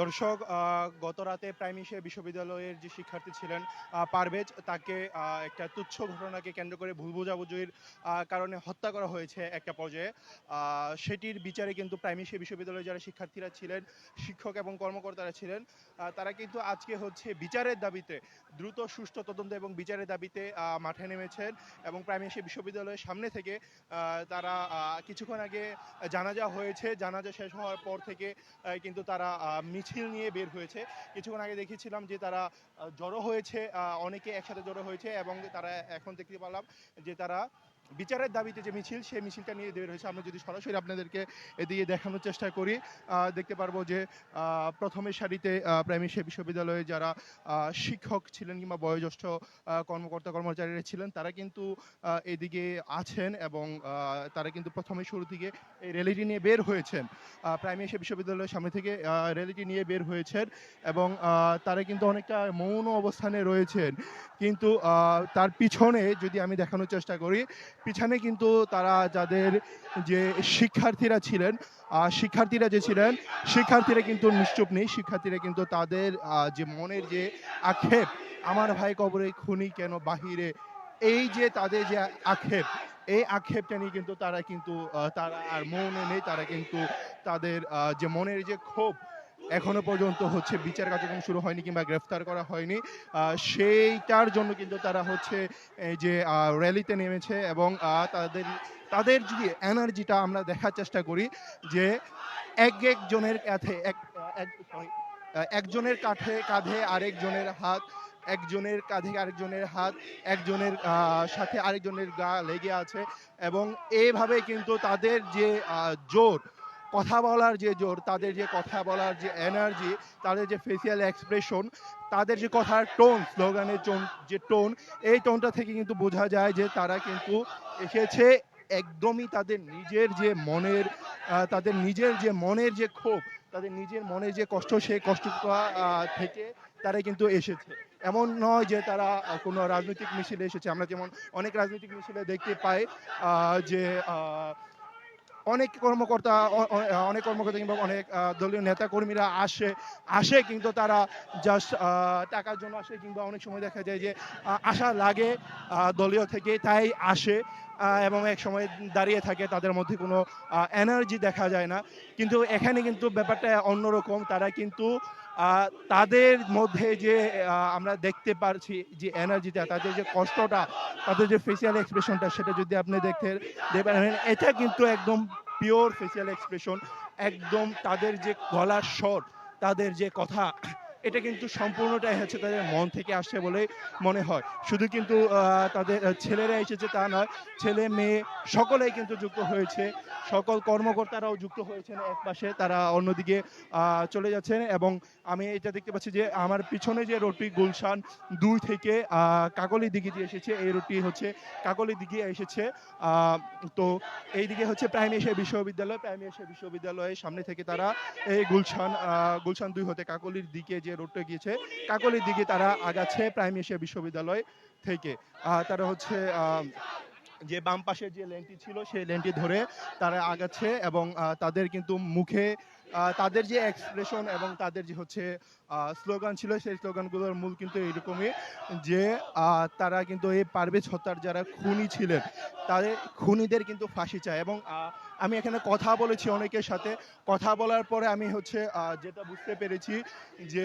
দর্শক গত রাতে প্রাইমিশে বিশ্ববিদ্যালয়ের যে শিক্ষার্থী ছিলেন পারভেজ তাকে একটা তুচ্ছ ঘটনাকে কেন্দ্র করে ভুল বোঝাবুঝির কারণে হত্যা করা হয়েছে একটা পর্যায়ে। সেটির বিচারে কিন্তু প্রাইমিশে বিশ্ববিদ্যালয়ে যারা শিক্ষার্থীরা ছিলেন শিক্ষক এবং কর্মকর্তারা ছিলেন তারা কিন্তু আজকে হচ্ছে বিচারের দাবিতে দ্রুত সুষ্ঠু তদন্ত এবং বিচারের দাবিতে মাঠে নেমেছেন এবং প্রাইমিশে বিশ্ববিদ্যালয়ের সামনে থেকে তারা কিছুক্ষণ আগে জানাজা হয়েছে। জানাজা শেষ হওয়ার পর থেকে কিন্তু তারা আহ, মিছিল নিয়ে বের হয়েছে। কিছুক্ষণ আগে দেখেছিলাম যে তারা জড়ো হয়েছে অনেকে একসাথে জড়ো হয়েছে এবং তারা এখন দেখতে পেলাম যে তারা বিচারের দাবিতে যে মিছিল সেই মিছিলটা নিয়ে বের হয়েছে। আমরা যদি সরাসরি আপনাদেরকে এদিকে দেখানোর চেষ্টা করি দেখতে পারব যে আহ, প্রথমে সারিতে প্রাইমারি বিশ্ববিদ্যালয়ে যারা শিক্ষক ছিলেন কিংবা বয়োজ্যেষ্ঠ কর্মকর্তা কর্মচারীরা ছিলেন তারা কিন্তু এদিকে আছেন এবং তারা কিন্তু প্রথমে শুরু থেকে এই র্যালিটি নিয়ে বের হয়েছেন। প্রাইমারি বিশ্ববিদ্যালয়ের সামনে থেকে র্যালিটি নিয়ে বের হয়েছেন এবং তারা কিন্তু অনেকটা মৌন অবস্থানে রয়েছেন। কিন্তু তার পিছনে যদি আমি দেখানোর চেষ্টা করি পিছনে কিন্তু তারা যাদের যে শিক্ষার্থীরা ছিলেন শিক্ষার্থীরা যে ছিলেন, শিক্ষার্থীরা কিন্তু নিশ্চুপ নেই। শিক্ষার্থীরা কিন্তু তাদের যে মনের যে আক্ষেপ, আমার ভাই কবরে খুনি কেন বাহিরে? এই যে তাদের যে আক্ষেপ, এই আক্ষেপটা নিয়ে কিন্তু তারা কিন্তু তারা আর মৌনে নেই। তারা কিন্তু তাদের যে মনের যে ক্ষোভ এখনও পর্যন্ত হচ্ছে বিচার কার্যক্রম শুরু হয়নি কিংবা গ্রেফতার করা হয়নি। সেইটার জন্য কিন্তু তারা হচ্ছে যে র্যালিতে নেমেছে এবং তাদের তাদের যদি এনার্জিটা আমরা দেখার চেষ্টা করি যে এক একজনের কাঁধে, এক একজনের কাঁধে কাঁধে আরেকজনের হাত, একজনের কাঁধে আরেকজনের হাত, একজনের সাথে আরেকজনের গা লেগে আছে এবং এইভাবে কিন্তু তাদের যে জোর কথা বলার যে জোর, তাদের যে কথা বলার যে এনার্জি তাদের যে ফেসিয়াল এক্সপ্রেশন তাদের যে কথার টোন স্লোগানের যে টোন এই টোনটা থেকে কিন্তু বোঝা যায় যে তারা কিন্তু এসেছে একদমই তাদের নিজের যে মনের তাদের নিজের যে মনের যে ক্ষোভ, তাদের নিজের মনের যে কষ্ট, সেই কষ্টটা থেকে তারা কিন্তু এসেছে। এমন নয় যে তারা কোনো রাজনৈতিক মিছিলে এসেছে। আমরা যেমন অনেক রাজনৈতিক মিছিলে দেখতে পাই যে অনেক কর্মকর্তা অনেক কর্মকর্তা কিংবা অনেক দলীয় নেতা কর্মীরা আসে আসে কিন্তু তারা জাস্ট টাকার জন্য আসে কিংবা অনেক সময় দেখা যায় যে আশা লাগে দলীয় থেকে তাই আসে এবং এক সময় দাঁড়িয়ে থাকে তাদের মধ্যে কোনো এনার্জি দেখা যায় না। কিন্তু এখানে কিন্তু ব্যাপারটা অন্যরকম। তারা কিন্তু তাদের মধ্যে যে আমরা দেখতে পারছি যে এনার্জিটা, তাদের যে কষ্টটা, তাদের যে ফেসিয়াল এক্সপ্রেশনটা সেটা যদি আপনি দেখতে, দেখবেন এটা কিন্তু একদম পিওর ফেসিয়াল এক্সপ্রেশন একদম তাদের যে গলার স্বর, তাদের যে কথা এটা কিন্তু সম্পূর্ণটাই হচ্ছে তাদের মন থেকে আসছে বলে মনে হয়। শুধু কিন্তু তাদের ছেলেরা এসেছে তা নয় ছেলে মেয়ে সকলেই কিন্তু যুক্ত হয়েছে। সকল কর্মকর্তারাও যুক্ত হয়েছেন এক পাশে তারা অন্যদিকে চলে যাচ্ছেন এবং আমি এটা দেখতে পাচ্ছি যে আমার পিছনে যে রোডটি গুলশান দুই থেকে আহ, কাকলি দিঘি দিয়ে এসেছে এই রোডটি হচ্ছে কাকলি দিঘি এসেছে। তো এইদিকে হচ্ছে প্রাইম এশিয়া বিশ্ববিদ্যালয় প্রাইম এশিয়া বিশ্ববিদ্যালয়ের সামনে থেকে তারা এই গুলশান গুলশান দুই হতে কাকলির দিকে যে রোডটা গিয়েছে, কাকলির দিকে তারা আগাচ্ছে প্রাইম এশিয়া বিশ্ববিদ্যালয় থেকে। তারা হচ্ছে যে বাম পাশে যে লেনটি ছিল, সেই লেনটি ধরে তারা আগাচ্ছে এবং তাদের কিন্তু মুখে তাদের যে এক্সপ্রেশন এবং তাদের যে হচ্ছে স্লোগান ছিল, সেই স্লোগানগুলোর মূল কিন্তু এইরকমই যে তারা কিন্তু এই পারভেজ হত্যার যারা খুনি ছিলেন, তাদের খুনিদের কিন্তু ফাঁসি চায় এবং আমি এখানে কথা বলেছি অনেকের সাথে। কথা বলার পরে আমি হচ্ছে যেটা বুঝতে পেরেছি যে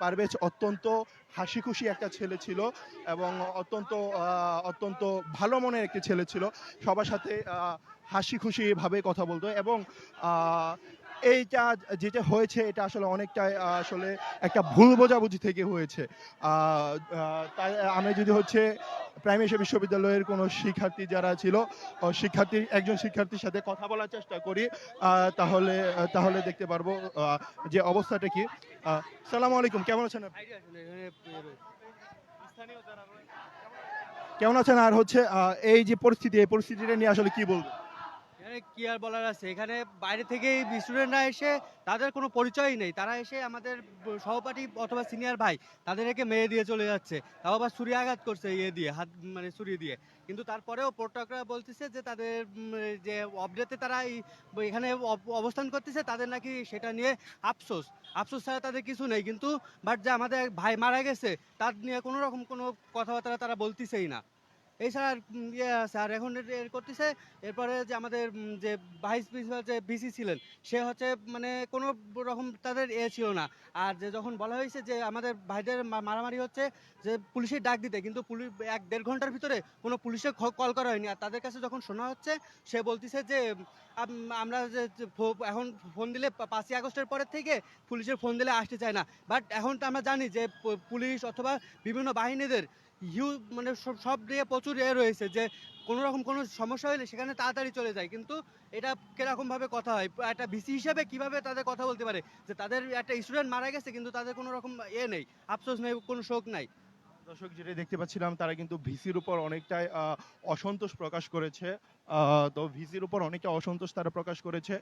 পারভেজ অত্যন্ত হাসি খুশি একটা ছেলে ছিল এবং অত্যন্ত অত্যন্ত ভালো মনের একটি ছেলে ছিল। সবার সাথে হাসি খুশি এভাবে কথা বলতো এবং এইটা যেটা হয়েছে, এটা আসলে অনেকটাই আসলে একটা ভুল বোঝাবুঝি থেকে হয়েছে। তাই আমি যদি হচ্ছে প্রাইমেশি বিশ্ববিদ্যালয়ের কোনো শিক্ষার্থী যারা ছিল শিক্ষার্থী একজন শিক্ষার্থীর সাথে কথা বলার চেষ্টা করি তাহলে তাহলে দেখতে পারব যে অবস্থাটা কি। সালাম আলাইকুম, কেমন আছেন কেমন আছেন? আর হচ্ছে এই যে পরিস্থিতি, এই পরিস্থিতিটা নিয়ে আসলে কি বলব? কি আর বলার আছে? এখানে বাইরে থেকেই স্টুডেন্টরা এসে তাদের কোনো পরিচয়ই নেই। তারা এসে আমাদের সহপাঠী অথবা সিনিয়র ভাই তাদেরকে মেরে দিয়ে চলে যাচ্ছে। তাও আবার ছুরি আঘাত করছে ইয়ে দিয়ে, হাত মানে ছুরি দিয়ে। কিন্তু তারপরেও প্রোটকরা বলতেছে যে তাদের যে অবডেতে তারা এখানে অবস্থান করতেছে, তাদের নাকি সেটা নিয়ে আফসোস। আফসোস ছাড়া তাদের কিছু নেই। কিন্তু বাট যে আমাদের ভাই মারা গেছে, তার নিয়ে কোনো রকম কোনো কথাবার্তা তারা বলতেছেই না। এছাড়া আর, ইয়ে আর এখন এর- করতেছে। এরপরে যে আমাদের যে ভাইস প্রিন্সিপাল যে বিসি ছিলেন সে হচ্ছে মানে কোনো রকম তাদের এ ছিল না। আর যে যখন বলা হয়েছে যে আমাদের ভাইদের মারামারি হচ্ছে যে পুলিশের ডাক দিতে কিন্তু পুলিশ এক দেড় ঘণ্টার ভিতরে কোনো পুলিশে কল করা হয়নি। আর তাদের কাছে যখন শোনা হচ্ছে সে বলতেছে যে আমরা যে এখন ফোন দিলে পাঁচই আগস্টের পরের থেকে পুলিশের ফোন দিলে আসতে চায় না। বাট এখন তো আমরা জানি যে পুলিশ অথবা বিভিন্ন বাহিনীদের হিউ মানে সব সব দিয়ে প্রচুর এ রয়েছে যে কোনো রকম কোনো সমস্যা হলে সেখানে তাড়াতাড়ি চলে যায়। কিন্তু এটা কীরকম ভাবে কথা হয়? একটা ভিসি হিসেবে কীভাবে তাদের কথা বলতে পারে? যে তাদের একটা স্টুডেন্ট মারা গেছে কিন্তু তাদের কোনো রকম এ নেই। আফসোস নেই, কোনো শোক নাই। দর্শক যেটা দেখতে পাচ্ছিলাম, তারা কিন্তু ভিসির উপর অনেকটাই অসন্তোষ প্রকাশ করেছে। তো ভিসির উপর অনেকটা অসন্তোষ তারা প্রকাশ করেছে।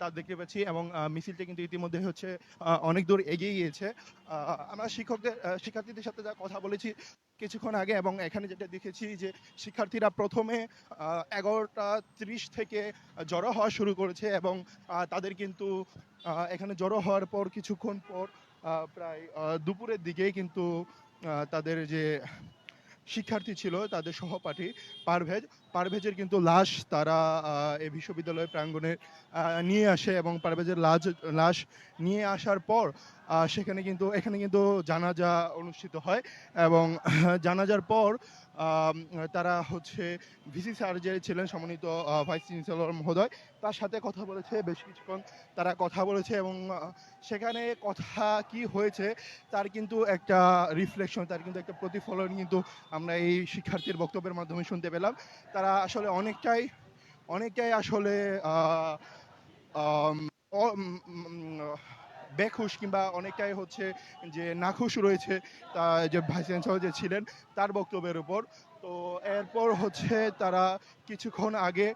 তা দেখতে পাচ্ছি এবং মিছিলটা কিন্তু ইতিমধ্যে হচ্ছে অনেক দূর এগিয়ে গিয়েছে। আমরা শিক্ষকদের শিক্ষার্থীদের সাথে যা কথা বলেছি কিছুক্ষণ আগে এবং এখানে যেটা দেখেছি যে শিক্ষার্থীরা প্রথমে এগারোটা ত্রিশ থেকে জড়ো হওয়া শুরু করেছে এবং তাদের কিন্তু এখানে জড়ো হওয়ার পর কিছুক্ষণ পর প্রায় দুপুরের দিকে কিন্তু তাদের যে শিক্ষার্থী ছিল তাদের সহপাঠী পারভেজ। পারভেজের কিন্তু লাশ তারা এই বিশ্ববিদ্যালয় প্রাঙ্গণে নিয়ে আসে এবং পারভেজের লাশ লাশ নিয়ে আসার পর সেখানে কিন্তু, এখানে কিন্তু জানাজা অনুষ্ঠিত হয় এবং জানাজার পর তারা হচ্ছে ভিসি স্যার যে ছিলেন সম্মানিত ভাইস চ্যান্সেলর মহোদয়। তার সাথে কথা বলেছে, বেশ কিছুক্ষণ তারা কথা বলেছে এবং সেখানে কথা কি হয়েছে তার কিন্তু একটা রিফ্লেকশন তার কিন্তু একটা প্রতিফলন কিন্তু আমরা এই শিক্ষার্থীর বক্তব্যের মাধ্যমে শুনতে পেলাম। তারা আসলে অনেকটাই অনেকটাই আসলে বেখুশ কিংবা অনেকটাই হচ্ছে যে নাখুশ রয়েছে, তা যে ভাইস চ্যান্সেলর যে ছিলেন, তার বক্তব্যের উপর। তো এরপর হচ্ছে তারা কিছুক্ষণ আগে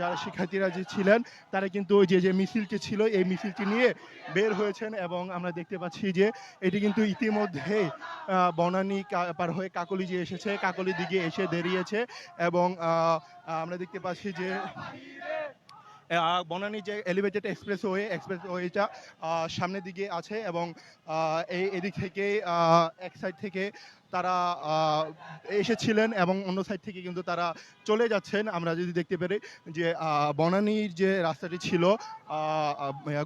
যারা শিক্ষার্থীরা যে ছিলেন, তারা কিন্তু ওই যে যে মিছিলটি ছিল, এই মিছিলটি নিয়ে বের হয়েছেন এবং আমরা দেখতে পাচ্ছি যে এটি কিন্তু ইতিমধ্যে বনানী পার হয়ে কাকলি যে এসেছে, কাকলি দিকে এসে দাঁড়িয়েছে এবং আমরা দেখতে পাচ্ছি যে বনানী যে এলিভেটেড এক্সপ্রেস ওয়ে এক্সপ্রেস ওয়েটা সামনের দিকে আছে এবং এই, এদিক থেকে এক সাইড থেকে তারা এসেছিলেন এবং অন্য সাইড থেকে কিন্তু তারা চলে যাচ্ছেন। আমরা যদি দেখতে পারি যে বনানীর যে রাস্তাটি ছিল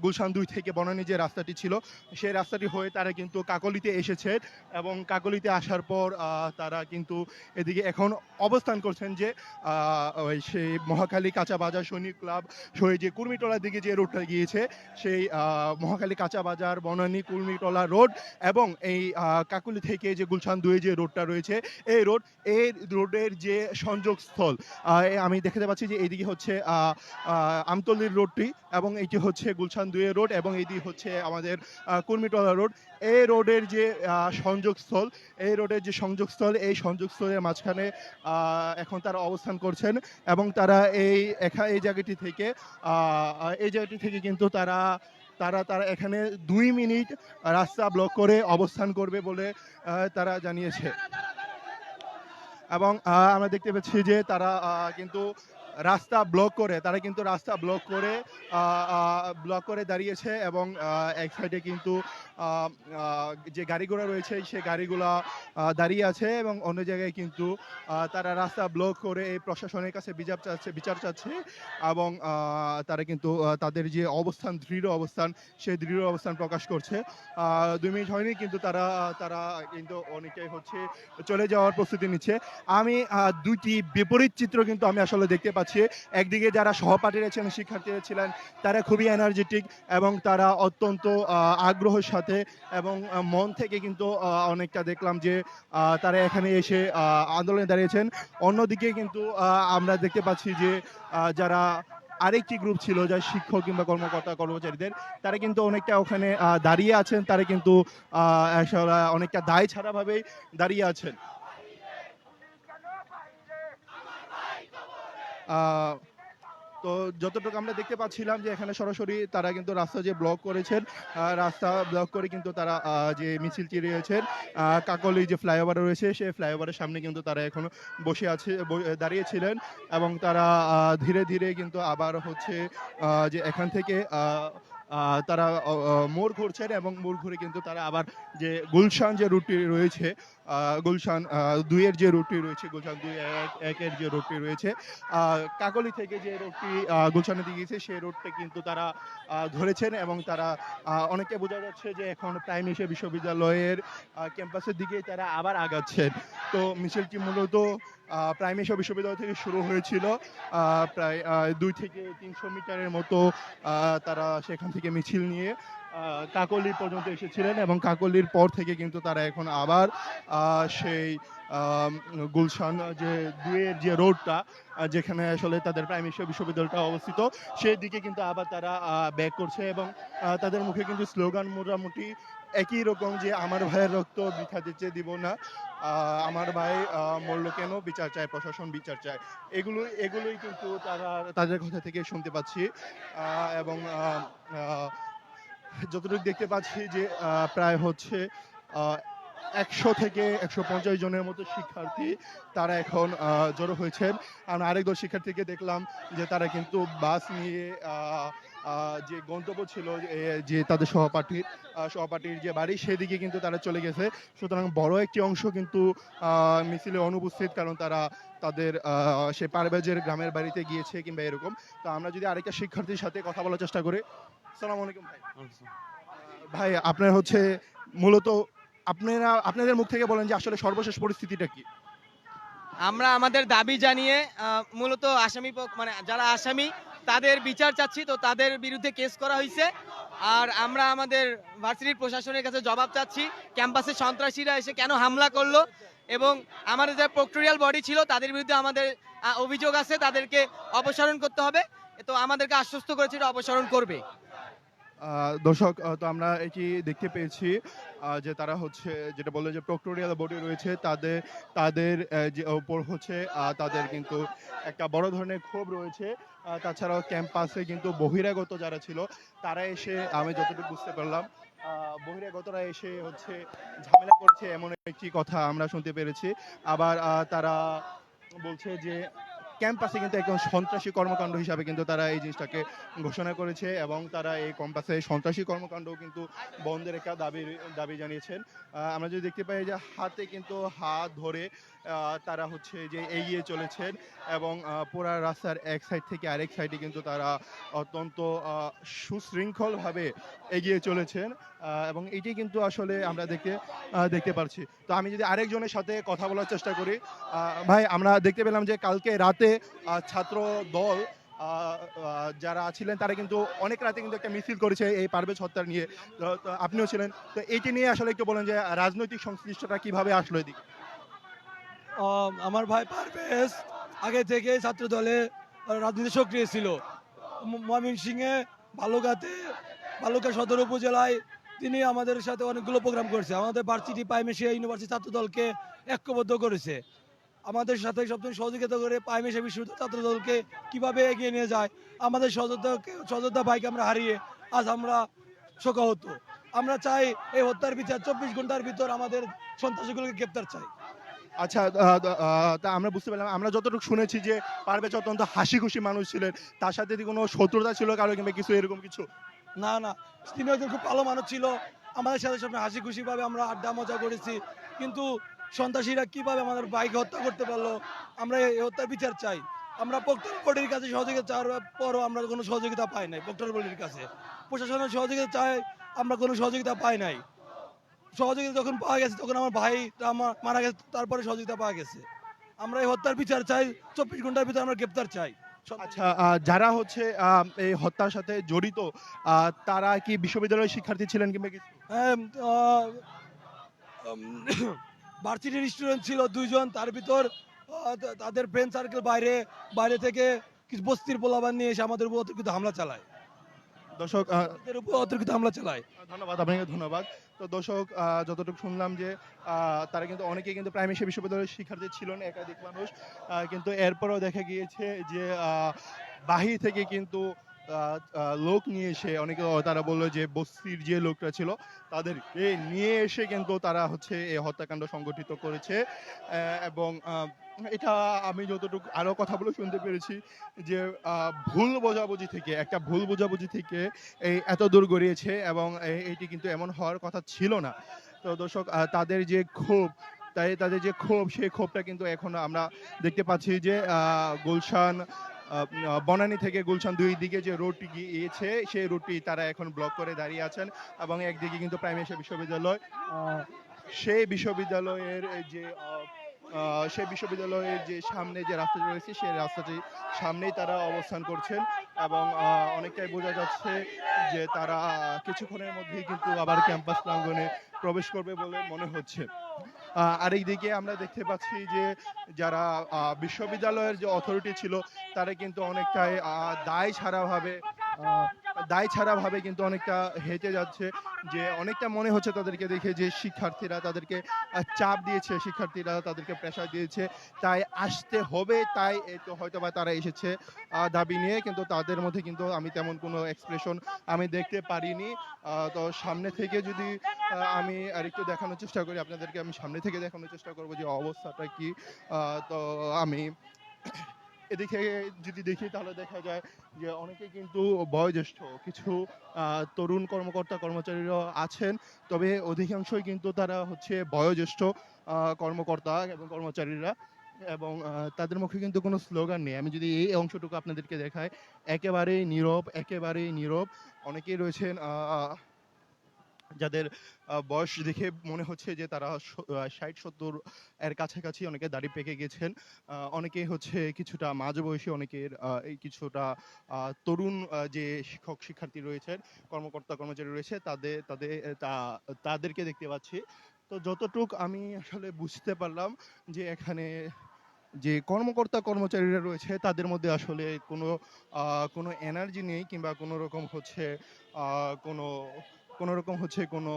গুলশান দুই থেকে বনানী যে রাস্তাটি ছিল সেই রাস্তাটি হয়ে তারা কিন্তু কাকলিতে এসেছেন এবং কাকলিতে আসার পর তারা কিন্তু এদিকে এখন অবস্থান করছেন যে সেই মহাকালী কাঁচা বাজার সৈনিক ক্লাব সই যে কুর্মিটলার দিকে যে রোডটা গিয়েছে সেই আহ, মহাখালী কাঁচা বাজার বনানী কুর্মিটলা রোড এবং এই কাকলি থেকে যে গুলশান দুয়ে যে রোডটা রয়েছে, এই রোড, এই রোডের যে সংযোগস্থল আমি দেখতে পাচ্ছি যে এইদিকে হচ্ছে আমতলির রোডটি এবং এইটি হচ্ছে গুলশান দুয়ে রোড এবং এইটি হচ্ছে আমাদের কুর্মিটলা রোড। এই রোডের যে সংযোগস্থল, এই রোডের যে সংযোগস্থল, এই সংযোগস্থলের মাঝখানে এখন তারা অবস্থান করছেন এবং তারা এই এই জায়গাটি থেকে এই জায়গাটি থেকে কিন্তু তারা তারা তারা এখানে দুই মিনিট রাস্তা ব্লক করে অবস্থান করবে বলে তারা জানিয়েছে। এবং আমরা দেখতে পাচ্ছি যে তারা কিন্তু রাস্তা ব্লক করে, তারা কিন্তু রাস্তা ব্লক করে ব্লক করে দাঁড়িয়েছে এবং এক সাইডে কিন্তু যে গাড়িগুলো রয়েছে সেই গাড়িগুলা দাঁড়িয়ে আছে এবং অন্য জায়গায় কিন্তু তারা রাস্তা ব্লক করে এই প্রশাসনের কাছে বিচার চাচ্ছে বিচার চাচ্ছে এবং তারা কিন্তু তাদের যে অবস্থান, দৃঢ় অবস্থান, সেই দৃঢ় অবস্থান প্রকাশ করছে। দুই মিনিট হয়নি, কিন্তু তারা তারা কিন্তু অনেকেই হচ্ছে চলে যাওয়ার প্রস্তুতি নিচ্ছে। আমি দুইটি বিপরীত চিত্র কিন্তু আমি আসলে দেখতে পাচ্ছি। একদিকে যারা সহপাঠীরা ছিলেন শিক্ষার্থীরা ছিলেন তারা খুবই এনার্জেটিক এবং তারা অত্যন্ত আগ্রহের সাথে এবং মন থেকে কিন্তু অনেকটা দেখলাম যে তারা এখানে এসে আন্দোলনে দাঁড়িয়েছেন। অন্যদিকে কিন্তু আমরা দেখতে পাচ্ছি যে যারা আরেকটি গ্রুপ ছিল যা শিক্ষক কিংবা কর্মকর্তা, কর্মচারীদের, তারা কিন্তু অনেকটা ওখানে দাঁড়িয়ে আছেন। তারা কিন্তু অনেকটা দায় ছাড়াভাবেই দাঁড়িয়ে আছেন। তো যতটুকু আমরা দেখতে পাচ্ছিলাম যে এখানে সরাসরি তারা কিন্তু রাস্তা যে ব্লক করেছেন রাস্তা ব্লক করে কিন্তু তারা যে মিছিলটি রয়েছেন কাকলি যে ফ্লাইওভার রয়েছে, সেই ফ্লাইওভারের সামনে কিন্তু তারা এখন বসে আছে দাঁড়িয়েছিলেন এবং তারা ধীরে ধীরে কিন্তু আবার হচ্ছে যে এখান থেকে তারা মোড় ঘুরছেন এবং মোড় ঘুরে কিন্তু তারা আবার যে গুলশান যে রুটটি রয়েছে গুলশান দুইয়ের যে রুটটি রয়েছে গুলশান দুই এক- একের যে রুটটি রয়েছে কাকলি থেকে যে আহ, গুলশানের দিকে গেছে সেই রোডটা কিন্তু তারা ধরেছেন এবং তারা অনেকে বোঝা যাচ্ছে যে এখন প্রাইম এশিয়া বিশ্ববিদ্যালয়ের ক্যাম্পাসের দিকে তারা আবার আগাচ্ছেন। তো মিছিলটি মূলত প্রাইম এশিয়া বিশ্ববিদ্যালয় থেকে শুরু হয়েছিল প্রায় দুই থেকে তিনশো মিটারের মতো তারা সেখান থেকে মিছিল নিয়ে কাকলি পর্যন্ত এসেছিলেন এবং কাকলির পর থেকে কিন্তু তারা এখন আবার সেই গুলশান, যে দুয়ের যে রোডটা যেখানে আসলে তাদের প্রাইম এশিয়া বিশ্ববিদ্যালয়টা অবস্থিত, সেই দিকে কিন্তু আবার তারা ব্যাক করছে এবং তাদের মুখে কিন্তু স্লোগান মোটামুটি একই রকম যে, আমার ভাইয়ের রক্ত বৃথা দিতে দিব না। আমার ভাই মরলো কেন? বিচার চায়, প্রশাসন বিচার চায়। এগুলো, এগুলোই কিন্তু তারা, তাদের কথা থেকে শুনতে পাচ্ছি এবং যতটুকু দেখতে পাচ্ছি যে প্রায় হচ্ছে একশো থেকে একশো পঞ্চাশ জনের মতো শিক্ষার্থী তারা এখন জড়ো হয়েছেন। আর আরেক দল শিক্ষার্থীকে দেখলাম যে তারা কিন্তু বাস নিয়ে যে গন্তব্য ছিল যে তাদের সহপাঠীর সহপাঠীর যে বাড়ি সেদিকে কিন্তু তারা চলে গেছে। সুতরাং বড় একটি অংশ কিন্তু মিছিলে অনুপস্থিত কারণ তারা তাদের সে পারবেজের গ্রামের বাড়িতে গিয়েছে কিংবা এরকম। তো আমরা যদি আরেকটা শিক্ষার্থীর সাথে কথা বলার চেষ্টা করি। সালাম আলাইকুম ভাই। ভাই আপনার হচ্ছে মূলত আপনারা আপনাদের মুখ থেকে বলেন যে আসলে সর্বশেষ পরিস্থিতিটা কি? আমরা আমাদের দাবি জানিয়ে আহ, মূলত আসামি পক্ষ- মানে যারা আসামি তাদের বিচার চাচ্ছি, তো তাদের বিরুদ্ধে কেস করা হয়েছে আর আমরা আমাদের ভার্সিটির প্রশাসনের কাছে জবাব চাচ্ছি, ক্যাম্পাসে সন্ত্রাসীরা এসে কেন হামলা করল? এবং আমাদের যে প্রক্টোরিয়াল বডি ছিল, তাদের বিরুদ্ধে আমাদের অভিযোগ আছে, তাদেরকে অপসারণ করতে হবে। তো আমাদেরকে আশ্বস্ত করেছে এটা অপসারণ করবে। দর্শক তো আমরা এটি দেখতে পেয়েছি যে তারা হচ্ছে, যেটা বলল যে প্রক্টোরিয়াল বডি রয়েছে, তাদের তাদের যে ওপর হচ্ছে তাদের কিন্তু একটা বড় ধরনের ক্ষোভ রয়েছে। তাছাড়াও ক্যাম্পাসে কিন্তু বহিরাগত যারা ছিল, তারা এসে, আমি যতটুকু বুঝতে পারলাম বহিরাগতরা এসে হচ্ছে ঝামেলা করছে, এমন একটি কথা আমরা শুনতে পেরেছি। আবার তারা বলছে যে ক্যাম্পাসে কিন্তু একদম সন্ত্রাসী কর্মকাণ্ড হিসাবে কিন্তু তারা এই জিনিসটাকে ঘোষণা করেছে এবং তারা এই ক্যাম্পাসে সন্ত্রাসী কর্মকাণ্ড কিন্তু বন্ধের একটা দাবি দাবি জানিয়েছেন। আমরা যদি দেখতে পাই যে হাতে কিন্তু হাত ধরে তারা হচ্ছে যে এগিয়ে চলেছেন এবং পুরা রাস্তার এক সাইড থেকে আরেক সাইডে কিন্তু তারা অত্যন্ত সুশৃঙ্খলভাবে এগিয়ে চলেছেন। এবং এটি কিন্তু আসলে আমরা দেখতে দেখতে পাচ্ছি তো আমি যদি আরেকজনের সাথে কথা বলার চেষ্টা করি ভাই আমরা দেখতে পেলাম যে কালকে রাতে ছাত্র দল যারা ছিলেন তারা কিন্তু অনেক রাতে কিন্তু একটা মিছিল করেছে এই পারভেজ হত্যার নিয়ে। আপনিও ছিলেন। তো এইটি নিয়ে আসলে একটু বলেন যে রাজনৈতিক সংশ্লিষ্টটা কীভাবে আসলো এদিকে? আম, আমার ভাই পারভেজ আগে থেকে ছাত্র দলে রাজনীতি সক্রিয় ছিল। ময়মন সিংহে ভালুকাতে ভালুকা সদর উপজেলায় তিনি আমাদের সাথে অনেকগুলো প্রোগ্রাম করেছে। আমাদের ভার্সিটি প্রাইমেশিয়া ইউনিভার্সিটি ছাত্র দলকে ঐক্যবদ্ধ করেছে। আমাদের সাথে সবসময় সহযোগিতা করে প্রাইমেশিয়া বিশ্ববিদ্যালয় ছাত্র দলকে কীভাবে এগিয়ে নিয়ে যায়, আমাদের সহযোদ্ধা সহযোদ্ধা ভাইকে আমরা হারিয়ে আজ আমরা শোকাহত। আমরা চাই এই হত্যার বিচার চব্বিশ ঘণ্টার ভিতর আমাদের সন্ত্রাসীগুলোকে গ্রেপ্তার চাই। আচ্ছা তা আমরা বুঝতে পারলাম, আমরা যতটুকু শুনেছি যে পারভেজ অত্যন্ত হাসি খুশি মানুষ ছিলেন, তার সাথে কোনো শত্রুতা ছিল কারও কিংবা কিছু এরকম কিছু? না না তিনি খুব ভালো মানুষ ছিল। আমাদের সাথে সবসময় হাসি খুশি ভাবে আমরা আড্ডা মজা করেছি। কিন্তু সন্ত্রাসীরা কীভাবে আমাদের বাইক হত্যা করতে পারল, আমরা এই হত্যার বিচার চাই। আমরা বডির কাছে সহযোগিতা চাওয়ার পরও আমরা কোনো সহযোগিতা পাই নাই বডির কাছে। প্রশাসনের সহযোগিতা চাই আমরা কোনো সহযোগিতা পাই নাই। সহযোগিতা যখন পাওয়া গেছে, তখন আমার ভাই আমার মারা গেছে, তারপরে সহযোগিতা পাওয়া গেছে। আমরা এই হত্যার বিচার চাই, চব্বিশ ঘণ্টার ভিতরে আমরা গ্রেপ্তার চাই। আচ্ছা যারা হচ্ছে এই হত্যার সাথে জড়িত তারা কি বিশ্ববিদ্যালয়ের শিক্ষার্থী ছিলেন কিংবা কিছু? হ্যাঁ, ভার্সিটির স্টুডেন্ট ছিল দুইজন তার ভিতর তাদের ফ্রেন্ড সার্কেল বাইরে বাইরে থেকে কিছু বস্তির পোলাবান নিয়ে এসে আমাদের উপর অতিরিক্ত হামলা চালায়। দর্শক উপর অতিরিক্ত হামলা চালায়। ধন্যবাদ আপনাকে ধন্যবাদ। তো দর্শক যতটুকু শুনলাম যে তারা কিন্তু অনেকে কিন্তু প্রাইমেশি বিশ্ববিদ্যালয়ের শিক্ষার্থী ছিল না একাধিক মানুষ। কিন্তু এরপরও দেখা গিয়েছে যে বাহির থেকে কিন্তু লোক নিয়ে এসে অনেকে তারা বলল যে বস্তির যে লোকরা ছিল তাদের এ নিয়ে এসে কিন্তু তারা হচ্ছে এই হত্যাকাণ্ড সংগঠিত করেছে। এবং এটা আমি যতটুকু আরও কথা বলে শুনতে পেরেছি যে ভুল বোঝাবুঝি থেকে, একটা ভুল বোঝাবুঝি থেকে এই এত দূর গড়িয়েছে এবং এ- এটি কিন্তু এমন হওয়ার কথা ছিল না। তো দর্শক তাদের যে ক্ষোভ, তাই তাদের যে ক্ষোভ, সেই ক্ষোভটা কিন্তু এখন আমরা দেখতে পাচ্ছি যে গুলশান বনানী থেকে গুলশান দুই দিকে যে রোডটি গিয়েছে, সেই রোডটি তারা এখন ব্লক করে দাঁড়িয়ে আছেন এবং একদিকে কিন্তু প্রাইমেশিয়া বিশ্ববিদ্যালয় সেই বিশ্ববিদ্যালয়ের যে সেই বিশ্ববিদ্যালয়ের যে সামনে যে রাস্তাটি রয়েছে সেই রাস্তাটি সামনেই তারা অবস্থান করছেন এবং অনেকটাই বোঝা যাচ্ছে যে তারা কিছুক্ষণের মধ্যেই কিন্তু আবার ক্যাম্পাস প্রাঙ্গণে প্রবেশ করবে বলে মনে হচ্ছে। আহ, আরেক দিকে আমরা দেখতে পাচ্ছি যে যারা বিশ্ববিদ্যালয়ের যে অথরিটি ছিল তারা কিন্তু অনেকটাই দায় ছাড়াভাবে দায় ছাড়াভাবে কিন্তু অনেকটা হেঁটে যাচ্ছে, যে অনেকটা মনে হচ্ছে তাদেরকে দেখে যে শিক্ষার্থীরা তাদেরকে চাপ দিয়েছে, শিক্ষার্থীরা তাদেরকে প্রেশার দিয়েছে। তাই আসতে হবে, তাই তো হয়তো বা তারা এসেছে দাবি নিয়ে, কিন্তু তাদের মধ্যে কিন্তু আমি তেমন কোনো এক্সপ্রেশন আমি দেখতে পারিনি। তো সামনে থেকে যদি আমি আরেকটু দেখানোর চেষ্টা করি, আপনাদেরকে আমি সামনে থেকে দেখানোর চেষ্টা করব যে অবস্থাটা কি। তো আমি এদিকে যদি দেখি তাহলে দেখা যায় যে অনেকে কিন্তু বয়োজ্যেষ্ঠ কিছু তরুণ কর্মকর্তা, কর্মচারীরা আছেন। তবে অধিকাংশই কিন্তু তারা হচ্ছে বয়োজ্যেষ্ঠ কর্মকর্তা এবং কর্মচারীরা এবং তাদের মুখে কিন্তু কোনো স্লোগান নেই। আমি যদি এই অংশটুকু আপনাদেরকে দেখাই, একেবারেই নীরব একেবারেই নীরব। অনেকেই রয়েছেন যাদের বয়স দেখে মনে হচ্ছে যে তারা ষাট সত্তর এর কাছাকাছি অনেকে দাড়ি পেকে গেছেন। অনেকে হচ্ছে কিছুটা মাঝবয়সী অনেকের আহ, এই কিছুটা তরুণ যে শিক্ষক শিক্ষার্থী রয়েছেন কর্মকর্তা কর্মচারী রয়েছে তাদের তাদের তাদেরকে দেখতে পাচ্ছি। তো যতটুক আমি আসলে বুঝতে পারলাম যে এখানে যে কর্মকর্তা কর্মচারীরা রয়েছে তাদের মধ্যে আসলে কোনো কোনো এনার্জি নেই কিংবা কোনো রকম হচ্ছে কোনো কোনো রকম হচ্ছে কোনো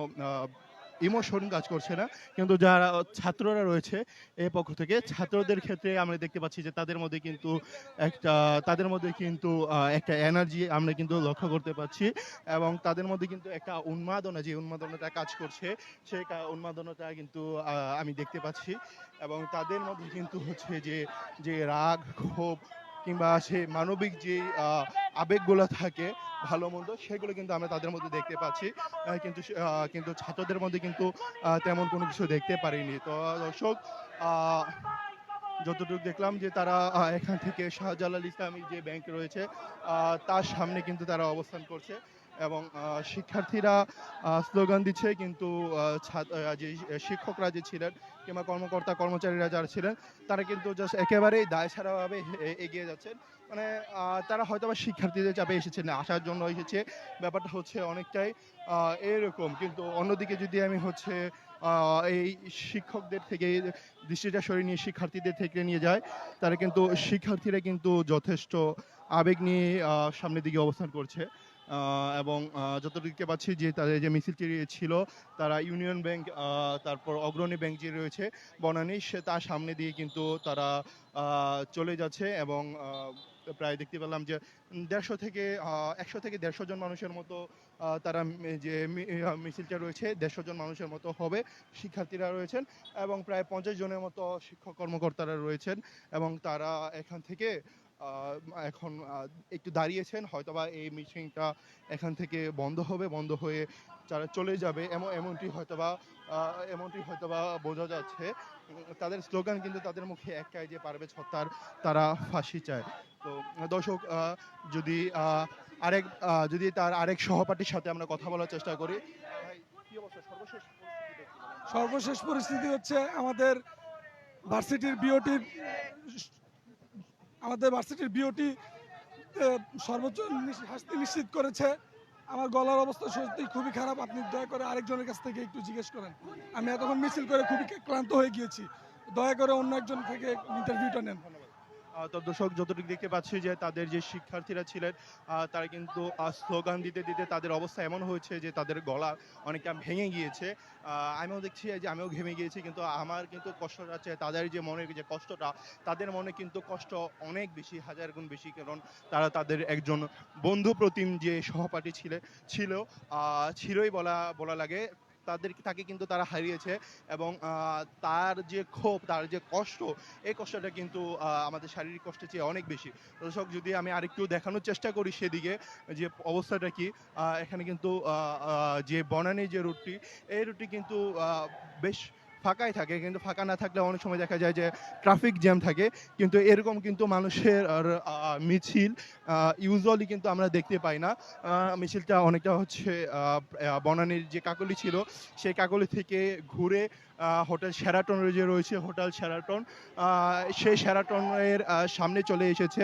ইমোশন কাজ করছে না। কিন্তু যারা ছাত্ররা রয়েছে এ পক্ষ থেকে, ছাত্রদের ক্ষেত্রে আমরা দেখতে পাচ্ছি যে তাদের মধ্যে কিন্তু একটা, তাদের মধ্যে কিন্তু একটা এনার্জি আমরা কিন্তু লক্ষ্য করতে পারছি এবং তাদের মধ্যে কিন্তু একটা উন্মাদনা, যে উন্মাদনাটা কাজ করছে, সেই উন্মাদনাটা কিন্তু আমি দেখতে পাচ্ছি। এবং তাদের মধ্যে কিন্তু হচ্ছে যে যে রাগ, ক্ষোভ কিংবা সেই মানবিক যে আবেগগুলো থাকে, ভালো মন্দ, সেগুলো কিন্তু আমরা তাদের মধ্যে দেখতে পাচ্ছি। কিন্তু কিন্তু ছাত্রদের মধ্যে কিন্তু তেমন কোনো কিছু দেখতে পারিনি। তো, দর্শক যতটুকু দেখলাম যে তারা এখান থেকে শাহজালাল ইসলামী যে ব্যাংক রয়েছে তার সামনে কিন্তু তারা অবস্থান করছে। এবং শিক্ষার্থীরা স্লোগান দিচ্ছে, কিন্তু যে শিক্ষকরা যে ছিলেন কিংবা কর্মকর্তা, কর্মচারীরা যারা ছিলেন, তারা কিন্তু জাস্ট একেবারেই দায় ছাড়াভাবে এগিয়ে যাচ্ছেন। মানে তারা হয়তো বা শিক্ষার্থীদের চাপে এসেছে না, আসার জন্য এসেছে। ব্যাপারটা হচ্ছে অনেকটাই এরকম। কিন্তু অন্যদিকে যদি আমি হচ্ছে এই শিক্ষকদের থেকে, দৃষ্টিটা সরিয়ে নিয়ে শিক্ষার্থীদের থেকে নিয়ে যায় তারা কিন্তু, শিক্ষার্থীরা কিন্তু যথেষ্ট আবেগ নিয়ে সামনের দিকে অবস্থান করছে। এবং যতটুকু পাচ্ছি যে তাদের যে মিছিলটি ছিল, তারা ইউনিয়ন ব্যাংক তারপর অগ্রণী ব্যাংক যে রয়েছে, বনানী, সে তার সামনে দিয়ে কিন্তু তারা চলে যাচ্ছে এবং প্রায় দেখতে পেলাম যে দেড়শো থেকে একশো থেকে দেড়শো জন মানুষের মতো তারা যে মিছিলটা রয়েছে, দেড়শো জন মানুষের মতো হবে শিক্ষার্থীরা রয়েছেন এবং প্রায় পঞ্চাশ জনের মতো শিক্ষক কর্মকর্তারা রয়েছেন এবং তারা এখান থেকে এখন একটু দাঁড়িয়েছেন, হয়তোবা এই মিটিংটা এখান থেকে বন্ধ হবে, বন্ধ হয়ে যারা চলে যাবে, এমন, এমনটি হয়তোবা এমনটি হয়তোবা বোঝা যাচ্ছে। তাদের স্লোগান কিন্তু তাদের মুখে একটাই যে পারবে হত্যার তারা ফাঁসি চায়। তো দর্শক যদি আরেক যদি তার আরেক সহপাঠীর সাথে আমরা কথা বলার চেষ্টা করি? সর্বশেষ পরিস্থিতি হচ্ছে আমাদের ভার্সিটির বিওটির আমাদের ভার্সিটির বিওটি সর্বোচ্চ শাস্তি নিশ্চিত করেছে। আমার গলার অবস্থা সত্যি খুবই খারাপ। আপনি দয়া করে আরেকজনের কাছ থেকে একটু জিজ্ঞেস করেন। আমি এতক্ষণ মিছিল করে খুবই ক্লান্ত হয়ে গিয়েছি। দয়া করে অন্য একজন থেকে ইন্টারভিউটা নেন। দর্শক, যতটুকু দেখতে পাচ্ছি যে তাদের যে শিক্ষার্থীরা ছিলেন তারা কিন্তু স্লোগান দিতে দিতে তাদের অবস্থা এমন হয়েছে যে তাদের গলা অনেকটা ভেঙে গিয়েছে। আমিও দেখছি যে আমিও ঘেমে গিয়েছি, কিন্তু আমার কিন্তু কষ্টটা আছে তাদের যে মনের যে কষ্টটা, তাদের মনে কিন্তু কষ্ট অনেক বেশি, হাজার গুণ বেশি, কারণ তারা তাদের একজন বন্ধু প্রতিম যে সহপাঠী ছিল ছিল ছিলই বলা বলা লাগে। তাদের তাকে কিন্তু তারা হারিয়েছে এবং তার যে ক্ষোভ, তার যে কষ্ট, এই কষ্টটা কিন্তু আমাদের শারীরিক কষ্টের চেয়ে অনেক বেশি। দর্শক, যদি আমি আরেকটু দেখানোর চেষ্টা করি সেদিকে, যে অবস্থাটা কি এখানে কিন্তু যে বনানী যে রুটটি, এই রুটটি কিন্তু বেশ ফাঁকাই থাকে, কিন্তু ফাঁকা না থাকলে অনেক সময় দেখা যায় যে ট্রাফিক জ্যাম থাকে। কিন্তু এরকম কিন্তু মানুষের মিছিল ইউজুয়ালি কিন্তু আমরা দেখতে পাই না। মিছিলটা অনেকটা হচ্ছে বনানীর যে কাকলি ছিল, সেই কাকলি থেকে ঘুরে হোটেল শেরাটন যে রয়েছে হোটেল শেরাটন আহ, সেই শেরাটনের আহ, সামনে চলে এসেছে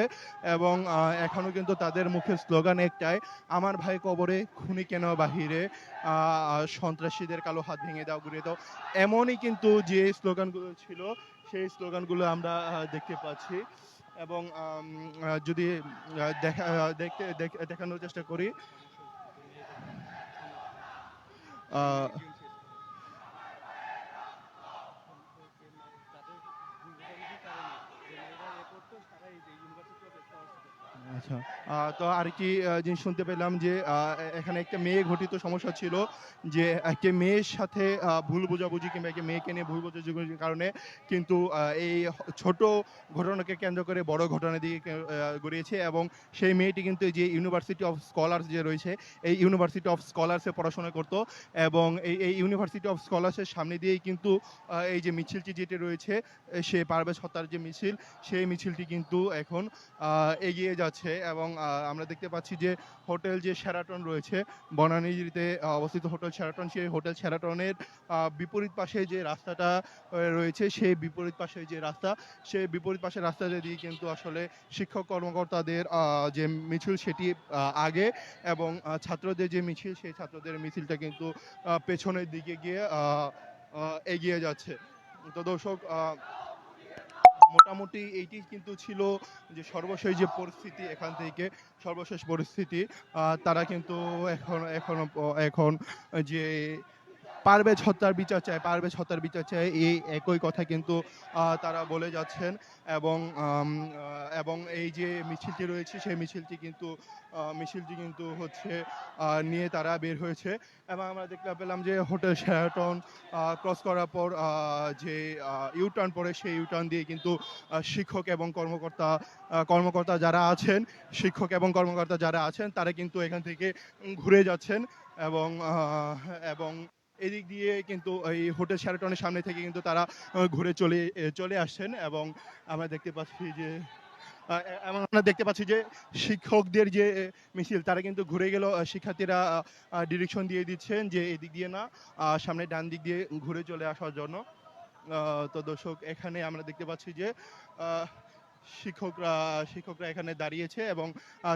এবং আহ, এখনও কিন্তু তাদের মুখে স্লোগান একটাই আমার ভাই কবরে খুনি কেন বাহিরে? সন্ত্রাসীদের কালো হাত ভেঙে দাও ঘুরে দাও। এমনই কিন্তু যে স্লোগানগুলো ছিল সেই স্লোগানগুলো আমরা দেখতে পাচ্ছি এবং যদি দেখা দেখতে দেখানোর চেষ্টা করি আচ্ছা। তো আর কি জিনিস শুনতে পেলাম যে এখানে একটা মেয়ে ঘটিত সমস্যা ছিল যে একটা মেয়ের সাথে ভুল বোঝাবুঝি কিংবা একটা মেয়েকে নিয়ে ভুল বোঝাবুঝির কারণে কিন্তু এই ছোট ঘটনাকে কেন্দ্র করে বড় ঘটনা দিকে গড়িয়েছে এবং সেই মেয়েটি কিন্তু যে ইউনিভার্সিটি অফ স্কলার্স যে রয়েছে, এই ইউনিভার্সিটি অফ স্কলার্সে পড়াশোনা করতো এবং এই এই ইউনিভার্সিটি অফ স্কলার্সের সামনে দিয়েই কিন্তু এই যে মিছিলটি যেটি রয়েছে সে পারভেজ হত্যার যে মিছিল, সেই মিছিলটি কিন্তু এখন এগিয়ে যাচ্ছে। এবং আহ, আমরা দেখতে পাচ্ছি যে হোটেল যে শেরাটন রয়েছে বনানীতে অবস্থিত হোটেল শেরাটন সেই হোটেল শেরাটনের আহ, বিপরীত পাশে যে রাস্তাটা রয়েছে সেই বিপরীত পাশে যে রাস্তা সেই বিপরীত পাশে রাস্তাটা দিয়ে কিন্তু আসলে শিক্ষক কর্মকর্তাদের যে মিছিল সেটি আগে এবং ছাত্রদের যে মিছিল সেই ছাত্রদের মিছিলটা কিন্তু পেছনের দিকে গিয়ে এগিয়ে যাচ্ছে। তো দর্শক মোটামুটি এইটি কিন্তু ছিল যে সর্বশেষ যে পরিস্থিতি এখান থেকে, সর্বশেষ পরিস্থিতি তারা কিন্তু এখন এখন এখন যে পারভেজ হত্যার বিচার চায়, পারভেজ হত্যার বিচার চায়, এই একই কথা কিন্তু তারা বলে যাচ্ছেন এবং এবং এই যে মিছিলটি রয়েছে, সেই মিছিলটি কিন্তু মিছিলটি কিন্তু হচ্ছে নিয়ে তারা বের হয়েছে। এবং আমরা দেখতে পেলাম যে হোটেল শেরাটন ক্রস করার পর যে ইউটার্ন পরে সেই ইউটার্ন দিয়ে কিন্তু শিক্ষক এবং কর্মকর্তা কর্মকর্তা যারা আছেন, শিক্ষক এবং কর্মকর্তা যারা আছেন, তারা কিন্তু এখান থেকে ঘুরে যাচ্ছেন এবং এবং এদিক দিয়ে কিন্তু এই হোটেল শেরাটনের সামনে থেকে কিন্তু তারা ঘুরে চলে চলে আসছেন এবং আমরা দেখতে পাচ্ছি যে আহ, এ- এবং আমরা দেখতে পাচ্ছি যে শিক্ষকদের যে মিছিল তারা কিন্তু ঘুরে গেল শিক্ষার্থীরা ডিরেকশন দিয়ে দিচ্ছেন যে এদিক দিয়ে না সামনে ডান দিক দিয়ে ঘুরে চলে আসার জন্য। তো দর্শক এখানে আমরা দেখতে পাচ্ছি যে শিক্ষকরা শিক্ষকরা এখানে দাঁড়িয়েছে এবং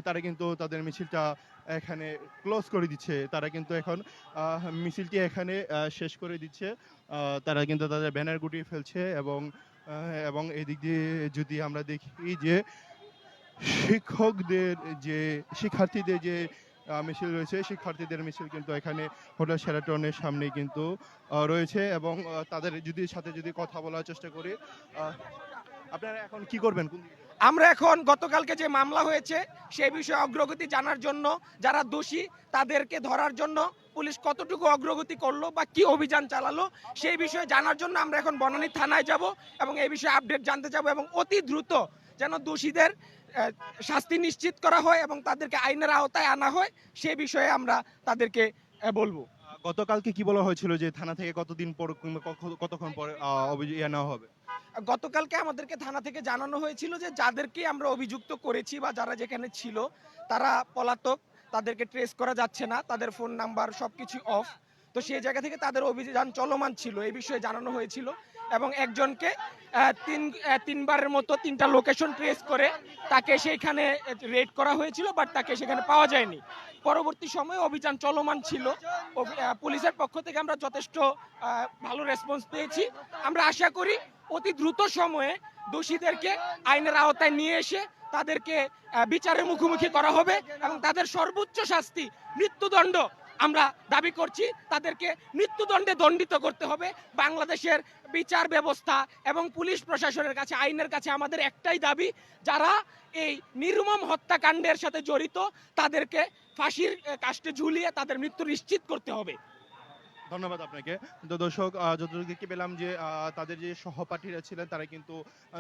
তারা কিন্তু তাদের মিছিলটা এখানে ক্লোজ করে দিচ্ছে। তারা কিন্তু এখন মিছিলটি এখানে শেষ করে দিচ্ছে। তারা কিন্তু তাদের ব্যানার গুটিয়ে ফেলছে এবং এবং এদিক দিয়ে যদি আমরা দেখি যে শিক্ষকদের যে, শিক্ষার্থীদের যে মিছিল রয়েছে, শিক্ষার্থীদের মিছিল কিন্তু এখানে হোটেল শেরাটনের সামনে কিন্তু রয়েছে এবং তাদের যদি সাথে যদি কথা বলার চেষ্টা করি আপনারা এখন কি করবেন? আমরা এখন গতকালকে যে মামলা হয়েছে সেই বিষয়ে অগ্রগতি জানার জন্য যারা দোষী তাদেরকে ধরার জন্য পুলিশ কতটুকু অগ্রগতি করল বা কি অভিযান চালালো সেই বিষয়ে জানার জন্য আমরা এখন বনানী থানায় যাব এবং এই বিষয়ে আপডেট জানতে যাব এবং অতি দ্রুত যেন দোষীদের শাস্তি নিশ্চিত করা হয় এবং তাদেরকে আইনের আওতায় আনা হয় সেই বিষয়ে আমরা তাদেরকে বলব। গতকালকে কি বলা হয়েছিল যে থানা থেকে কতদিন পর কিংবা কতক্ষণ পরে অভিযোগ ইয়ে নেওয়া হবে? গতকালকে আমাদেরকে থানা থেকে জানানো হয়েছিল যে যাদেরকে আমরা অভিযুক্ত করেছি বা যারা যেখানে ছিল, তারা পলাতক, তাদেরকে ট্রেস করা যাচ্ছে না, তাদের ফোন নাম্বার সবকিছু অফ তো সেই জায়গা থেকে তাদের অভিযান চলমান ছিল, এই বিষয়ে জানানো হয়েছিল এবং একজনকে তিন তিনবারের মতো তিনটা লোকেশন ট্রেস করে তাকে সেইখানে রেড করা হয়েছিল বাট তাকে সেখানে পাওয়া যায়নি। পরবর্তী সময়ে অভিযান চলমান ছিল। পুলিশের পক্ষ থেকে আমরা যথেষ্ট ভালো রেসপন্স পেয়েছি। আমরা আশা করি অতি দ্রুত সময়ে দোষীদেরকে আইনের আওতায় নিয়ে এসে তাদেরকে বিচারের মুখোমুখি করা হবে এবং তাদের সর্বোচ্চ শাস্তি, মৃত্যুদণ্ড আমরা দাবি করছি তাদেরকে মৃত্যুদণ্ডে দণ্ডিত করতে হবে। বাংলাদেশের বিচার ব্যবস্থা এবং পুলিশ প্রশাসনের কাছে, আইনের কাছে আমাদের একটাই দাবি, যারা এই নির্মম হত্যাকাণ্ডের সাথে জড়িত, তাদেরকে ফাঁসির কাষ্টে ঝুলিয়ে তাদের মৃত্যু নিশ্চিত করতে হবে। ধন্যবাদ আপনাকে। তো দর্শক যতটুকু পেলাম যে তাদের যে সহপাঠীরা ছিলেন, তারা কিন্তু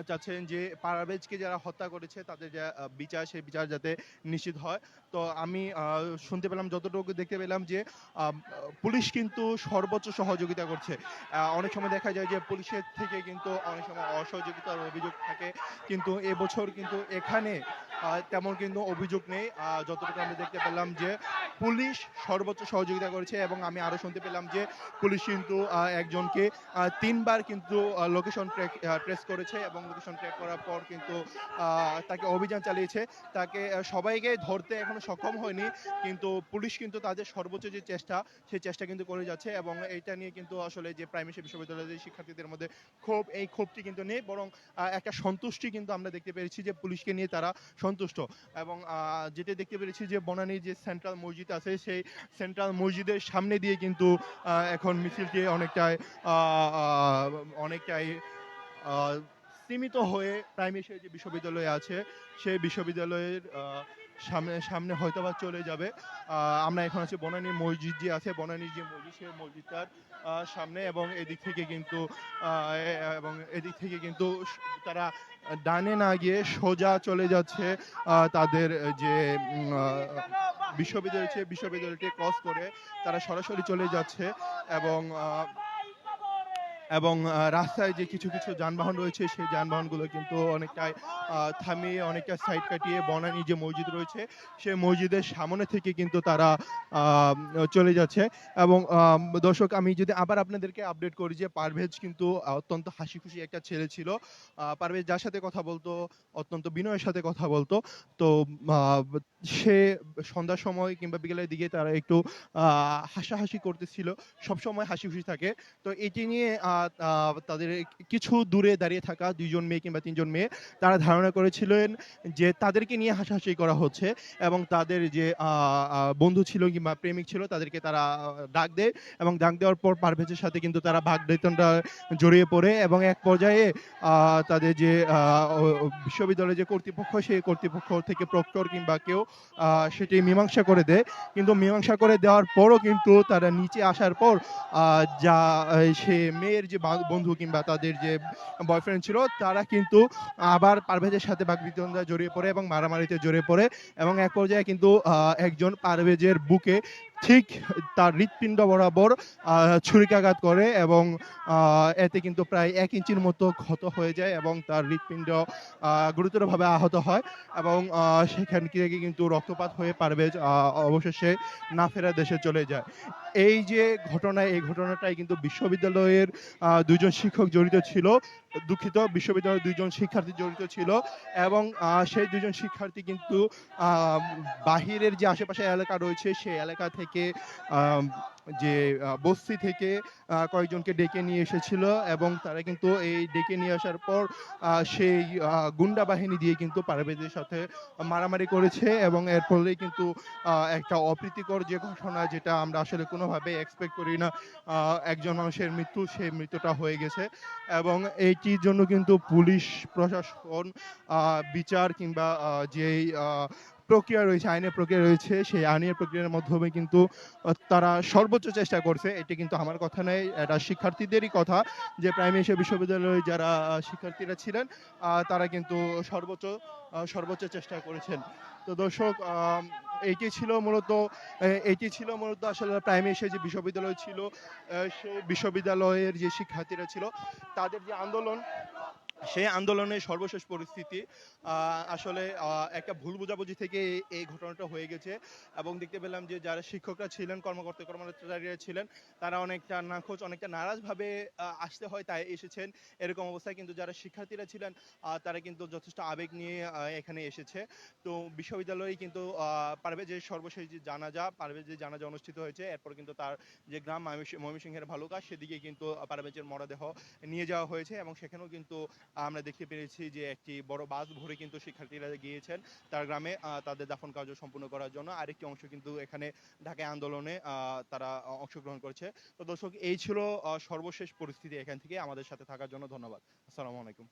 চাচ্ছেন যে পারাবেজকে যারা হত্যা করেছে, তাদের যে বিচার, সেই বিচার যাতে নিশ্চিত হয়। তো আমি শুনতে পেলাম, যতটুকু দেখতে পেলাম যে পুলিশ কিন্তু সর্বোচ্চ সহযোগিতা করছে। অনেক সময় দেখা যায় যে, পুলিশের থেকে কিন্তু অনেক সময় অসহযোগিতার অভিযোগ থাকে। কিন্তু এবছর কিন্তু এখানে তেমন কিন্তু অভিযোগ নেই। যতটুকু আমি দেখতে পেলাম যে, পুলিশ সর্বোচ্চ সহযোগিতা করেছে এবং আমি আরও শুনতে পেলাম যে, পুলিশ কিন্তু একজনকে তিনবার কিন্তু লোকেশন ট্র্যাক ট্রেস করেছে এবং লোকেশন ট্র্যাক করার পর কিন্তু তাকে অভিযান চালিয়েছে। তাকে সবাইকে ধরতে এখনও সক্ষম হয়নি, কিন্তু পুলিশ কিন্তু তাদের সর্বোচ্চ যে চেষ্টা, সেই চেষ্টা কিন্তু করে যাচ্ছে এবং এইটা নিয়ে কিন্তু আসলে যে প্রাইমারি বিশ্ববিদ্যালয়ের শিক্ষার্থীদের মধ্যে ক্ষোভ, এই ক্ষোভটি কিন্তু নেই, বরং একটা সন্তুষ্টি কিন্তু আমরা দেখতে পেরেছি যে পুলিশকে নিয়ে তারা সন্তুষ্ট এবং যেটা দেখতে পেরেছি যে বনানীর যে সেন্ট্রাল মসজিদ আছে, সেই সেন্ট্রাল মসজিদের সামনে দিয়ে কিন্তু এখন মিছিলটি অনেকটাই অনেকটাই সীমিত হয়ে প্রাইমারি যে বিশ্ববিদ্যালয় আছে, সেই বিশ্ববিদ্যালয়ের সামনে সামনে হয়তোবা চলে যাবে। আমরা এখন আছি বনানী মসজিদ যে আছে বনানীর যে মসজিদ, সেই মসজিদটার সামনে এবং এদিক থেকে কিন্তু এবং এদিক থেকে কিন্তু তারা ডানে না গিয়ে সোজা চলে যাচ্ছে তাদের যে বিশ্ববিদ্যালয় বিশ্ববিদ্যালয়টি ক্রস করে তারা সরাসরি চলে যাচ্ছে এবং এবং রাস্তায় যে কিছু কিছু যানবাহন রয়েছে, সেই যানবাহনগুলো কিন্তু অনেকটাই থামিয়ে, অনেকটা সাইড কাটিয়ে বনানী যে মসজিদ রয়েছে, সেই মসজিদের সামনে থেকে কিন্তু তারা চলে যাচ্ছে। এবং দর্শক, আমি যদি আবার আপনাদেরকে আপডেট করি যে পারভেজ কিন্তু অত্যন্ত হাসি খুশি একটা ছেলে ছিল। পারভেজ যার সাথে কথা বলতো, অত্যন্ত বিনয়ের সাথে কথা বলতো। তো সে সন্ধ্যার সময় কিংবা বিকেলের দিকে তারা একটু হাসাহাসি করতেছিল। সবসময় হাসি খুশি থাকে। তো এটি নিয়ে তাদের কিছু দূরে দাঁড়িয়ে থাকা দুইজন মেয়ে কিংবা তিনজন মেয়ে, তারা ধারণা করেছিলেন যে তাদেরকে নিয়ে হাসাহাসি করা হচ্ছে এবং তাদের যে বন্ধু ছিল কিংবা প্রেমিক ছিল, তাদেরকে তারা ডাক দেয় এবং ডাক দেওয়ার পর পারভেজের সাথে কিন্তু তারা ভাগ বেতনটা জড়িয়ে পড়ে এবং এক পর্যায়ে তাদের যে বিশ্ববিদ্যালয়ের যে কর্তৃপক্ষ, সেই কর্তৃপক্ষ থেকে প্রক্টর কিংবা কেউ সেটি মীমাংসা করে দেয়। কিন্তু মীমাংসা করে দেওয়ার পরও কিন্তু তারা নিচে আসার পর যা সে মেয়ের যে বন্ধু কিংবা তাদের যে বয়ফ্রেন্ড ছিল তারা কিন্তু আবার পারভেজের সাথে বাগবিতন্দা জড়িয়ে পড়ে এবং মারামারিতে জড়িয়ে পড়ে এবং এক পর্যায়ে কিন্তু আহ, একজন পারভেজের বুকে ঠিক তার হৃৎপিণ্ড বরাবর ছুরিকাঘাত করে এবং এতে কিন্তু প্রায় এক ইঞ্চির মতো ক্ষত হয়ে যায় এবং তার হৃৎপিণ্ড গুরুতরভাবে আহত হয় এবং সেখান থেকে কিন্তু রক্তপাত হয়ে পারবে অবশেষে না ফেরা দেশে চলে যায়। এই যে ঘটনা এই ঘটনাটাই কিন্তু বিশ্ববিদ্যালয়ের দুজন শিক্ষক জড়িত ছিল। দুঃখিত, বিশ্ববিদ্যালয়ের দুইজন শিক্ষার্থী জড়িত ছিল এবং সেই দুজন শিক্ষার্থী কিন্তু বাহিরের যে আশেপাশে এলাকা রয়েছে, সেই এলাকা থেকে যে বস্তি থেকে কয়েকজনকে ডেকে নিয়ে এসেছিল এবং তারা কিন্তু এই ডেকে নিয়ে আসার পর সেই গুন্ডা বাহিনী দিয়ে কিন্তু পারভেজের সাথে মারামারি করেছে এবং এর ফলে কিন্তু একটা অপ্রীতিকর যে ঘটনা যেটা আমরা আসলে কোনোভাবে এক্সপেক্ট করি না একজন মানুষের মৃত্যু, সেই মৃত্যুটা হয়ে গেছে এবং এইটির জন্য কিন্তু পুলিশ, প্রশাসন বিচার কিংবা যেই প্রক্রিয়া রয়েছে, আইনের প্রক্রিয়া রয়েছে, সেই আইনের প্রক্রিয়ার মাধ্যমে কিন্তু তারা সর্বোচ্চ চেষ্টা করছে। এটি কিন্তু আমার কথা নয়, এটা শিক্ষার্থীদেরই কথা যে প্রাইমারি বিশ্ববিদ্যালয়ে যারা শিক্ষার্থীরা ছিলেন তারা কিন্তু সর্বোচ্চ সর্বোচ্চ চেষ্টা করেছেন। তো দর্শক এইটি ছিল মূলত এটি ছিল মূলত আসলে প্রাইমারি যে বিশ্ববিদ্যালয় ছিল সেই বিশ্ববিদ্যালয়ের যে শিক্ষার্থীরা ছিল, তাদের যে আন্দোলন সেই আন্দোলনের সর্বশেষ পরিস্থিতি আসলে একটা ভুল বোঝাবুঝি থেকে এই- ঘটনাটা হয়ে গেছে। এবং দেখতে পেলাম যে যারা শিক্ষকরা ছিলেন কর্মকর্তা কর্মচারীরা ছিলেন তারা অনেকটা নাখোশ অনেকটা নারাজভাবে আসতে হয় তাই এসেছেন। এরকম অবস্থায় কিন্তু যারা শিক্ষার্থীরা ছিলেন তারা কিন্তু যথেষ্ট আবেগ নিয়ে এখানে এসেছে। তো বিশ্ববিদ্যালয়ে কিন্তু আহ, যে সর্বশেষ যে জানাজা পারভেজের জানাজা অনুষ্ঠিত হয়েছে এরপর কিন্তু তার যে গ্রাম ময়মনসিংহ- ময়মনসিংহের ভালুকা সেদিকে কিন্তু পারভেজের মরদেহ নিয়ে যাওয়া হয়েছে এবং সেখানেও কিন্তু আমরা দেখতে পেরেছি যে একটি বড় বাস ভরে কিন্তু শিক্ষার্থীরা গিয়েছেন। তার গ্রামে তাদের দাফন কার্য সম্পূর্ণ করার জন্য আরেকটি অংশ কিন্তু এখানে ঢাকায় আন্দোলনে তারা অংশগ্রহণ করেছে। তো দর্শক, এই ছিল সর্বশেষ পরিস্থিতি এখান থেকে আমাদের সাথে থাকার জন্য ধন্যবাদ। আসসালামু আলাইকুম।